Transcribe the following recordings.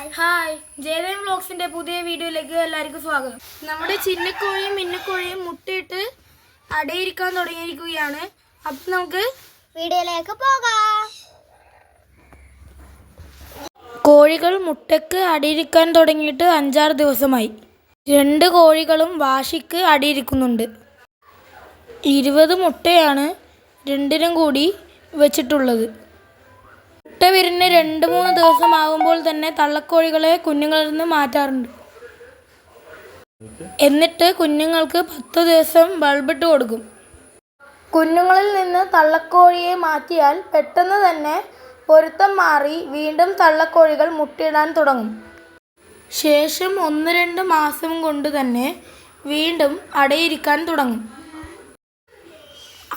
Hi hi Jayadev പുതിയ വീഡിയോയിലേക്ക് എല്ലാവർക്കും സ്വാഗതം. നമ്മുടെ ചിന്നക്കോഴിയും മിന്നക്കോഴിയും മുട്ടയിട്ട് അടയിരിക്കാൻ തുടങ്ങിയിരിക്കുകയാണ്. അപ്പം നമുക്ക് വീഡിയോയിലേക്ക് പോകാം. കോഴികൾ മുട്ടയ്ക്ക് അടിയിരിക്കാൻ തുടങ്ങിയിട്ട് അഞ്ചാറ് ദിവസമായി. രണ്ട് കോഴികളും വാശിക്ക് അടിയിരിക്കുന്നുണ്ട്. ഇരുപത് മുട്ടയാണ് രണ്ടിനും കൂടി വെച്ചിട്ടുള്ളത്. മുട്ട വിരിഞ്ഞ് രണ്ട് മൂന്ന് ദിവസം ആകുമ്പോൾ തന്നെ തള്ളക്കോഴികളെ കുഞ്ഞുങ്ങളിൽ നിന്ന് മാറ്റാറുണ്ട്. എന്നിട്ട് കുഞ്ഞുങ്ങൾക്ക് പത്ത് ദിവസം ബൾബിട്ട് കൊടുക്കും. കുഞ്ഞുങ്ങളിൽ നിന്ന് തള്ളക്കോഴിയെ മാറ്റിയാൽ പെട്ടെന്ന് തന്നെ പൊരുത്തം മാറി വീണ്ടും തള്ളക്കോഴികൾ മുട്ടയിടാൻ തുടങ്ങും. ശേഷം ഒന്ന് രണ്ട് മാസം കൊണ്ട് തന്നെ വീണ്ടും അടയിരിക്കാൻ തുടങ്ങും.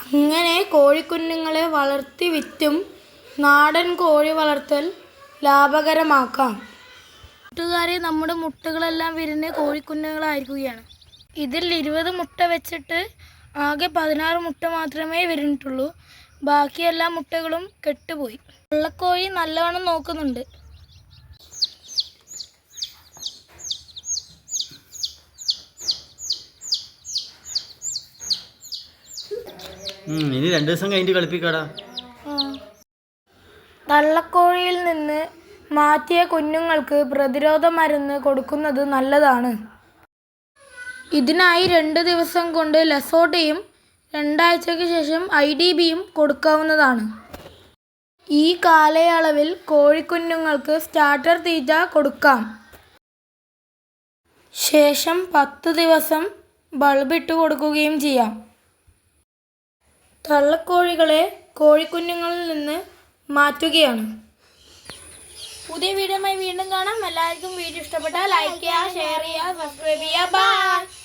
അങ്ങനെ കോഴിക്കുഞ്ഞുങ്ങളെ വളർത്തി വിറ്റും നാടൻ കോഴി വളർത്തൽ ലാഭകരമാക്കാം. കൂട്ടുകാരെ നമ്മുടെ മുട്ടകളെല്ലാം വിരിഞ്ഞ് കോഴിക്കുഞ്ഞുങ്ങളായിരിക്കുകയാണ്. ഇതിൽ ഇരുപത് മുട്ട വെച്ചിട്ട് ആകെ പതിനാറ് മുട്ട മാത്രമേ വിരിഞ്ഞിട്ടുള്ളൂ. ബാക്കി എല്ലാ മുട്ടകളും കെട്ടുപോയി. വെള്ളക്കോഴി നല്ലവണ്ണം നോക്കുന്നുണ്ട്. ഇനി രണ്ടു ദിവസം കഴിഞ്ഞിട്ട് കളിപ്പിക്കാടാ. തള്ളക്കോഴിയിൽ നിന്ന് മാറ്റിയ കുഞ്ഞുങ്ങൾക്ക് പ്രതിരോധ മരുന്ന് കൊടുക്കുന്നത് നല്ലതാണ്. ഇതിനായി രണ്ട് ദിവസം കൊണ്ട് ലസോട്ടയും രണ്ടാഴ്ചയ്ക്ക് ശേഷം ഐ ഡി ബിയും കൊടുക്കാവുന്നതാണ്. ഈ കാലയളവിൽ കോഴിക്കുഞ്ഞുങ്ങൾക്ക് സ്റ്റാർട്ടർ തീറ്റ കൊടുക്കാം. ശേഷം പത്ത് ദിവസം ബൾബിട്ട് കൊടുക്കുകയും ചെയ്യാം. തള്ളക്കോഴികളെ കോഴിക്കുഞ്ഞുങ്ങളിൽ നിന്ന് മാറ്റുകയാണ്. പുതിയ വീഡിയോയുമായി വീണ്ടും കാണാം. എല്ലാവർക്കും വീഡിയോ ഇഷ്ടപ്പെട്ടാൽ ലൈക്ക് ചെയ്യുക ഷെയർ ചെയ്യുക സബ്സ്ക്രൈബ് ചെയ്യുക. ബൈ